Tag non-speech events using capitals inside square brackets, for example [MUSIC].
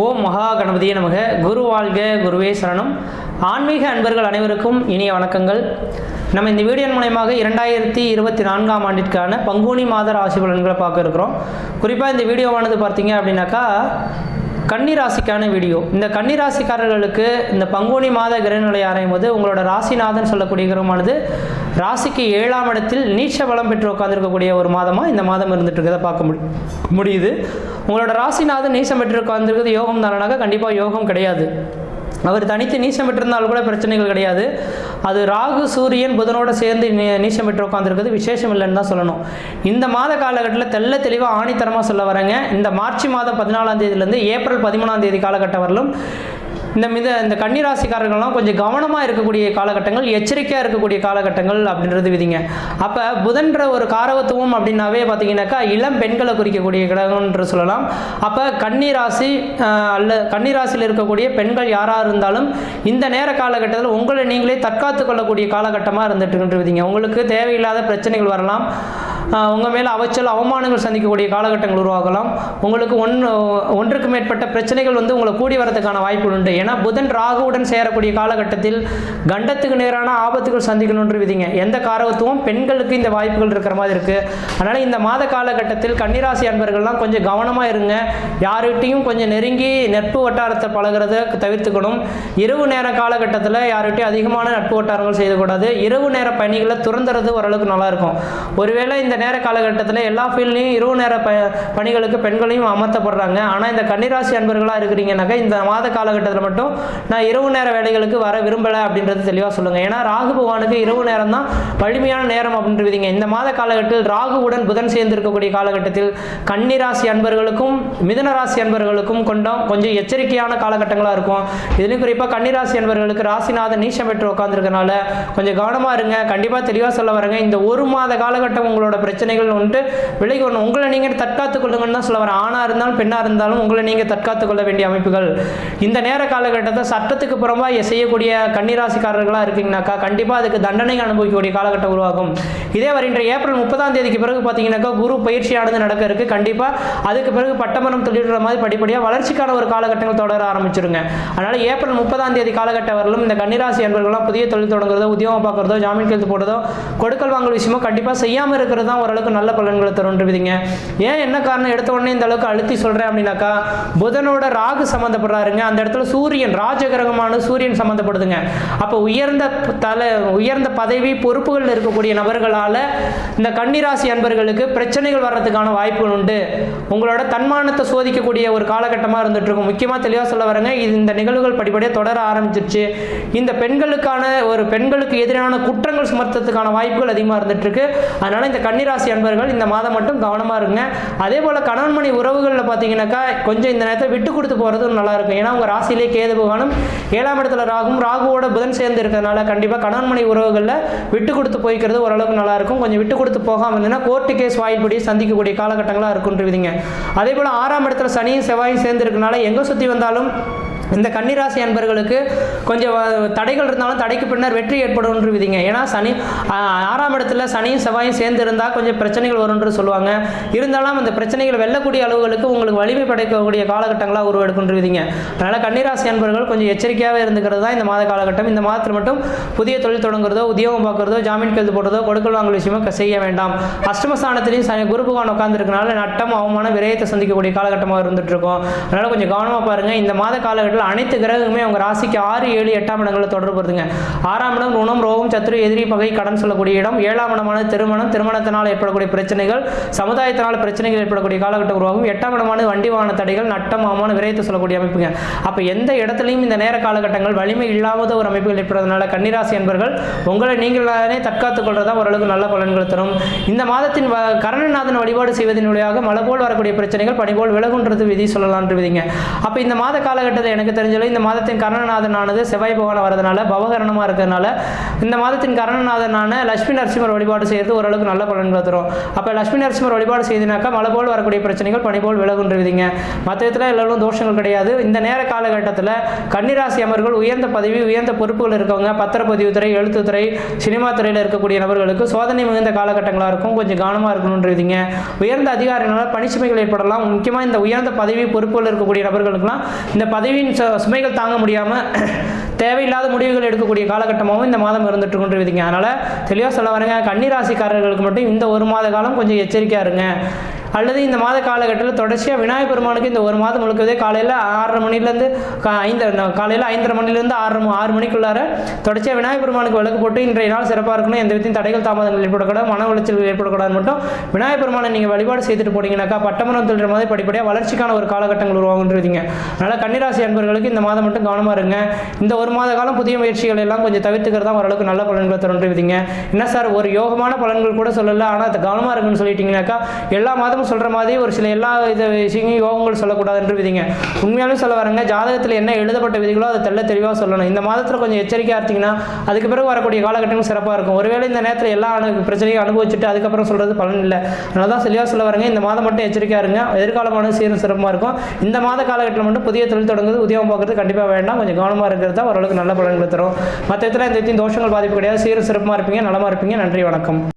ஓம் மகா கணபதியே நமக. குரு வாழ்க குருவே சரணம். ஆன்மீக அன்பர்கள் அனைவருக்கும் இனிய வணக்கங்கள். நம்ம இந்த வீடியோ மூலயமாக இரண்டாயிரத்தி இருபத்தி நான்காம் ஆண்டிற்கான பங்குனி மாத ராசி பலன்களை பார்க்க இருக்கிறோம் குறிப்பாக இந்த வீடியோவானது பார்த்தீங்க அப்படின்னாக்கா கன்னி ராசிக்கான வீடியோ. இந்த கன்னிராசிக்காரர்களுக்கு இந்த பங்குனி மாத கிரகநிலை ஆராயும் போது உங்களோட ராசிநாதன் சொல்லக்கூடிய கிரகமானது ராசிக்கு ஏழாம் இடத்தில் நீச்ச பலம் பெற்று உட்காந்துருக்கக்கூடிய ஒரு மாதமாக இந்த மாதம் இருந்துட்டு இருக்கிறத பார்க்க முடி முடியுது. உங்களோட ராசிநாதன் நீச்சம் பெற்று உட்காந்துருக்கிறது யோகம் தானாக கண்டிப்பாக யோகம் கிடையாது. அவர் தனித்து நீச்சம் பெற்றிருந்தால் கூட பிரச்சனைகள் கிடையாது. அது ராகு சூரியன் புதனோடு சேர்ந்து நீ- நீச்சம் பெற்று உட்காந்துருக்கிறது விசேஷம் இல்லைன்னு தான் சொல்லணும். இந்த மாத காலகட்டத்தில் தெள்ள தெளிவாக ஆணித்தரமாக சொல்ல வரேங்க. இந்த மார்ச் மாதம் பதினாலாம் தேதியிலேருந்து ஏப்ரல் பதிமூணாம் தேதி காலகட்டம் வரலும் இந்த மித இந்த கன்னிராசிக்காரர்கள்லாம் கொஞ்சம் கவனமாக இருக்கக்கூடிய காலகட்டங்கள் எச்சரிக்கையாக இருக்கக்கூடிய காலகட்டங்கள் அப்படின்றது விதிங்க. அப்போ புதன்ற ஒரு காரகத்துவம் அப்படின்னாவே பார்த்தீங்கன்னாக்கா இளம் பெண்களை குறிக்கக்கூடிய கிரகம்ன்று சொல்லலாம். அப்போ கன்னிராசி அல்ல கன்னிராசியில் இருக்கக்கூடிய பெண்கள் யாராக இருந்தாலும் இந்த நேர காலகட்டத்தில் உங்களை நீங்களே தற்காத்து கொள்ளக்கூடிய காலகட்டமாக இருந்துட்டு விதிங்க. உங்களுக்கு தேவையில்லாத பிரச்சனைகள் வரலாம். உங்கள் மேலே அவச்சல் அவமானங்கள் சந்திக்கக்கூடிய காலகட்டங்கள் உருவாகலாம். உங்களுக்கு ஒன்று ஒன்றுக்கு மேற்பட்ட பிரச்சனைகள் வந்து உங்களை கூடி வரதுக்கான வாய்ப்புகள் உண்டு. ஏன்னா புதன் ராகுவுடன் சேரக்கூடிய காலகட்டத்தில் கண்டத்துக்கு நேரான ஆபத்துகள் சந்திக்கணுன்ற விதிங்க. எந்த காரகத்துவம்? பெண்களுக்கு இந்த வாய்ப்புகள் இருக்கிற மாதிரி இருக்குது அதனால் இந்த மாத காலகட்டத்தில் கன்னிராசி அன்பர்கள்லாம் கொஞ்சம் கவனமாக இருங்க. யார்கிட்டையும் கொஞ்சம் நெருங்கி நட்பு வட்டாரத்தை பழகிறத தவிர்த்துக்கணும். இரவு நேர காலகட்டத்தில் யார்கிட்டையும் அதிகமான நட்பு வட்டாரங்கள் செய்யக்கூடாது. இரவு நேர பணிகளை துறந்துறது ஓரளவுக்கு நல்லாயிருக்கும். ஒருவேளை இந்த இந்த நேர காலகட்டத்தில் எல்லா ஃபீல்ட்லையும் இரவு நேர ப பணிகளுக்கு பெண்களையும் அமர்த்தப்படுறாங்க. ஆனால் இந்த கன்னிராசி அன்பர்களாக இருக்கிறீங்கன்னாக்கா இந்த மாத காலகட்டத்தில் மட்டும் நான் இரவு நேர வேலைகளுக்கு வர விரும்பலை அப்படின்றது தெளிவாக சொல்லுங்கள் ஏன்னா ராகு பகவானுக்கு இரவு நேரம் தான் வலிமையான நேரம் அப்படின்றீங்க இந்த மாத காலகட்டத்தில் ராகுவுடன் புதன் சேர்ந்து இருக்கக்கூடிய காலகட்டத்தில் கன்னிராசி அன்பர்களுக்கும் மிதன ராசி அன்பர்களுக்கும் கொண்டோம் கொஞ்சம் எச்சரிக்கையான காலகட்டங்களாக இருக்கும். இதுலேயும் குறிப்பாக கன்னிராசி அன்பர்களுக்கு ராசிநாதன் நீச்சம் பெற்று உட்காந்துருக்கனால கொஞ்சம் கவனமாக இருங்க. கண்டிப்பாக தெளிவாக சொல்ல வரங்க. இந்த ஒரு மாத காலகட்டம் உங்களோட பிரச்சனைகள் வந்துட்டு விலகி வரணும் உங்களை நீங்கள் தற்காத்துக் கொள்ளுங்கன்னு தான் சொல்ல வரேன் ஆணாக இருந்தாலும் பெண்ணாக இருந்தாலும் உங்களை நீங்கள் தற்காத்துக் கொள்ள வேண்டிய அமைப்புகள். இந்த நேர காலகட்டத்தை சட்டத்துக்கு புறம்பாக செய்யக்கூடிய கன்னிராசிக்காரர்களாக இருக்கீங்கனாக்கா கண்டிப்பாக அதுக்கு தண்டனை அனுபவிக்கக்கூடிய காலகட்டம் உருவாகும். இதே வருகின்ற ஏப்ரல் முப்பதாம் தேதிக்கு பிறகு பார்த்தீங்கன்னாக்கா குரு பயிற்சியானது நடக்க இருக்குது கண்டிப்பாக அதுக்கு பிறகு பட்டமரம் தொழில்ற மாதிரி படிப்படியாக வளர்ச்சிக்கான ஒரு காலகட்டங்கள் தொடர ஆரம்பிச்சிருங்க. அதனால் ஏப்ரல் முப்பதாம் தேதி காலகட்டம் வரலும் இந்த கன்னிராசி அன்பர்கள்லாம் புதிய தொழில் தொடங்குறதோ உத்தியோகம் பார்க்குறதோ ஜாமீன் கையெழுத்து போடுறதோ கொடுக்கல் வாங்கல் விஷயமோ கண்டிப்பாக செய்யாமல் இருக்கிறது தான் ஓரளவுக்கு நல்ல பலன்களை தருன்றவிதிங்க ஏன் என்ன காரணம்? எடுத்த உடனே இந்த அளவுக்கு அழுத்தி சொல்கிறேன் அப்படின்னாக்கா புதனோட ராகு சம்மந்தப்படுறாருங்க அந்த இடத்துல சூரியன் ராஜகிரகமான சூரியன் சம்மந்தப்படுதுங்க அப்போ உயர்ந்த தலை உயர்ந்த பதவி பொறுப்புகளில் இருக்கக்கூடிய நபர்களால் இந்த கன்னிராசி அன்பர்களுக்கு பிரச்சனைகள் வர்றதுக்கான வாய்ப்புகள் உண்டு. உங்களோட தன்மானத்தை சோதிக்கக்கூடிய ஒரு காலகட்டமாக இருந்துட்டு இருக்கும் முக்கியமாக தெளிவாக சொல்ல வரேங்க இது இந்த நிகழ்வுகள் படிப்படியாக தொடர ஆரம்பிச்சிருச்சு. இந்த பெண்களுக்கான ஒரு பெண்களுக்கு எதிரான குற்றங்கள் சுமத்துறதுக்கான வாய்ப்புகள் அதிகமாக இருந்துட்டு இருக்கு அதனால இந்த கன்னிராசி அன்பர்கள் இந்த மாதம் மட்டும் கவனமாக இருங்க. அதே போல் கணவன் மணி உறவுகளில் பார்த்தீங்கன்னாக்கா கொஞ்சம் இந்த நேரத்தை விட்டு கொடுத்து போகிறது நல்லா இருக்கும். ஏன்னா உங்கள் ராசியிலே கேது பகவானும் ஏழாம் இடத்துல ராகும். ராகுவோட புதன் சேர்ந்து இருக்கிறதுனால கண்டிப்பாக கணவன் மணி உறவுகளில் விட்டு கொடுத்து போய்க்கிறது ஓரளவுக்கு நல்லா இருக்கும். கொஞ்சம் விட்டு கொடுத்து போகாமல் இருந்ததுன்னா கோர்ட்டு கேஸ் வாயில்படி சந்திக்கக்கூடிய காலகட்டங்களாக இருக்குன்றதுங்க அதே போல் ஆறாம் இடத்துல சனியும் செவ்வாயும் சேர்ந்து இருக்கனால எங்கே சுற்றி வந்தாலும் இந்த கன்னிராசி அன்பர்களுக்கு கொஞ்சம் தடைகள் இருந்தாலும் தடைக்கு பின்னர் வெற்றி ஏற்படும் விதிங்க. ஏன்னா சனி ஆறாம் இடத்துல சனியும் செவ்வாயும் சேர்ந்து இருந்தால் கொஞ்சம் பிரச்சனைகள் வரும்னு சொல்லுவாங்க. இருந்தாலும் அந்த பிரச்சனைகள் வெல்லக்கூடிய அளவுகளுக்கு உங்களுக்கு வலிமை படைக்கக்கூடிய காலகட்டங்களாக உருவெடுக்கும் விதிங்க. அதனால் கன்னிராசி அன்பர்கள் கொஞ்சம் எச்சரிக்கையாகவே இருந்துக்கிறது தான் இந்த மாத காலகட்டம். இந்த மாதத்தில் மட்டும் புதிய தொழில் தொடங்குறதோ உத்தியோகம் பார்க்குறதோ ஜாமீன் கைது போடுறதோ கொடுக்கல் வாங்கல் விஷயமோ செய்ய வேண்டாம். அஷ்டமஸ்தானத்திலையும் சனி குரு பகவான் உட்காந்துருக்கனால நட்டம் அவமான விரயத்தை சந்திக்கக்கூடிய காலகட்டமாக இருந்துட்டு இருக்கோம். அதனால் கொஞ்சம் கவனமாக பாருங்கள் இந்த மாத காலகட்டத்தில் உள்ள அனைத்து கிரகங்களுமே அவங்க ராசிக்கு ஆறு ஏழு எட்டாம் இடங்களில் தொடர்பு வருதுங்க ஆறாம் இடம் குணம் ரோகம் சத்துரு எதிரி பகை கடன் சொல்லக்கூடிய இடம். ஏழாம் இடமான திருமணம். திருமணத்தினால் ஏற்படக்கூடிய பிரச்சனைகள் சமுதாயத்தினால் பிரச்சனைகள் ஏற்படக்கூடிய காலகட்டம் உருவாகும். எட்டாம் இடமான வண்டி வாகன தடைகள் நட்டம் அவமான விரயத்தை சொல்லக்கூடிய அமைப்புங்க. அப்போ எந்த இடத்துலையும் இந்த நேர காலகட்டங்கள் வலிமை இல்லாத ஒரு அமைப்புகள் ஏற்படுறதுனால கன்னிராசி என்பர்கள் உங்களை நீங்களானே தற்காத்துக் கொள்றதா ஓரளவுக்கு நல்ல பலன்கள் தரும். இந்த மாதத்தின் கரணநாதன் வழிபாடு செய்வதன் வழியாக மழை போல் வரக்கூடிய பிரச்சனைகள் பனி போல் விலகுன்றது விதி சொல்லலாம்னு விதிங்க அப்போ இந்த மாத காலகட்டத்தில் எனக்கு எனக்கு தெரிஞ்சாலும் இந்த மாதத்தின் கர்ணநாதனானது செவ்வாய் பகவான் வரதுனால பவகரணமாக இருக்கிறதுனால இந்த மாதத்தின் கரணநாதனான லட்சுமி நரசிம்மர் வழிபாடு செய்கிறது ஓரளவுக்கு நல்ல பலன்களை தரும். அப்போ லட்சுமி நரசிம்மர் வழிபாடு செய்தினாக்கா மழை போல் வரக்கூடிய பிரச்சனைகள் பனி போல் விலகுன்றுவிதிங்க மற்ற விதத்தில் எல்லாரும் தோஷங்கள் கிடையாது. இந்த நேர காலகட்டத்தில் கன்னிராசி அமர்கள் உயர்ந்த பதவி உயர்ந்த பொறுப்புகள் இருக்கவங்க பத்திரப்பதிவுத்துறை எழுத்துத்துறை சினிமா துறையில் இருக்கக்கூடிய நபர்களுக்கு சோதனை மிகுந்த காலகட்டங்களாக இருக்கும். கொஞ்சம் கவனமாக இருக்கணுன்றீங்க உயர்ந்த அதிகாரிகளால் பணிச்சுமைகள் ஏற்படலாம். முக்கியமாக இந்த உயர்ந்த பதவி பொறுப்புகள் இருக்கக்கூடிய நபர்களுக்குலாம் இந்த பதவியின் சுமைகள் தாங்க முடியாமல் [CLEARS THROAT] தேவையில்லாத முடிவுகள் எடுக்கக்கூடிய காலகட்டமாகவும் இந்த மாதம் இருந்துட்டு கொண்டு கொண்டிருக்குதுங்க அதனால் தெளிவாக சொல்ல வரேங்க. கன்னிராசிக்காரர்களுக்கு மட்டும் இந்த ஒரு மாத காலம் கொஞ்சம் எச்சரிக்கையாக இருங்க. அல்லது இந்த மாத காலகட்டத்தில் தொடர்ச்சியாக விநாயகர் பெருமானுக்கு இந்த ஒரு மாதம் முழுக்கவே காலையில் ஆறரை மணிலேருந்து ஐந்து காலையில் ஐந்தரை மணிலேருந்து ஆறு ஆறு மணிக்குள்ளார தொடர்ச்சியாக விநாயகர் பெருமானுக்கு விளக்கு போட்டு இன்றைய நாள் சிறப்பாக இருக்கணும். எந்த விதத்தையும் தடைகள் தாமதங்கள் ஏற்படக்கூடாது மன உளைச்சல் ஏற்படக்கூடாது மட்டும் விநாயகர் பெருமானை நீங்கள் வழிபாடு செய்துட்டு போனீங்கன்னாக்கா பட்டமரம் தொழில் மாதிரி படிப்படியாக வளர்ச்சிக்கான ஒரு காலகட்டங்கள் உருவாகுன்றீங்க. அதனால் கன்னிராசி அன்பர்களுக்கு இந்த மாதம் மட்டும் கவனமாக இருங்க. இந்த ஒரு மாத காலம் புதிய முயற்சிகள் எல்லாம் கொஞ்சம் தவிர்த்துக்கிறது தான் ஓரளவுக்கு நல்ல பலன்களை தருன்றீங்க. என்ன சார் ஒரு யோகமான பலன்கள் கூட சொல்லலை ஆனால் அது கவனமாக இருக்குன்னு சொல்லிட்டீங்கன்னாக்கா எல்லா மாதமும் சொல்கிற மாதிரி ஒரு சில எல்லா இது விஷயங்களும் யோகங்கள் சொல்லக்கூடாதுன்ற விதிங்க. உண்மையாலும் சொல்ல வரங்க ஜாதகத்தில் என்ன எழுதப்பட்ட விதிகளோ அதை தெல்ல தெளிவாக சொல்லணும். இந்த மாதத்தில் கொஞ்சம் எச்சரிக்கையாக இருந்தீங்கன்னா அதுக்கு பிறகு வரக்கூடிய காலகட்டங்கள் சிறப்பாக இருக்கும். ஒருவேளை இந்த நேரத்தில் எல்லா அனு பிரச்சனையும் அனுபவிச்சுட்டு அதுக்கப்புறம் சொல்கிறது பலன் இல்லை. அதனால தான் சரியாக சொல்ல வரங்க இந்த மாதம் மட்டும் எச்சரிக்கையாக இருங்க. எதிர்காலமான சீரும் சிறப்பாக இருக்கும். இந்த மாத காலகட்டத்தில் மட்டும் புதிய தொழில் தொடங்குது உத்தியோகம் பார்க்குறது கண்டிப்பாக வேண்டாம். கொஞ்சம் கவனமாக இருக்கிறது தான் ஓரளவுக்கு நல்ல பலன்களை தரும். மற்ற இடத்துல இந்த தோஷங்கள் பாதிப்பு கிடையாது. சீரும் சிறப்பாக இருப்பீங்க நலமாக இருப்பீங்க. நன்றி வணக்கம்.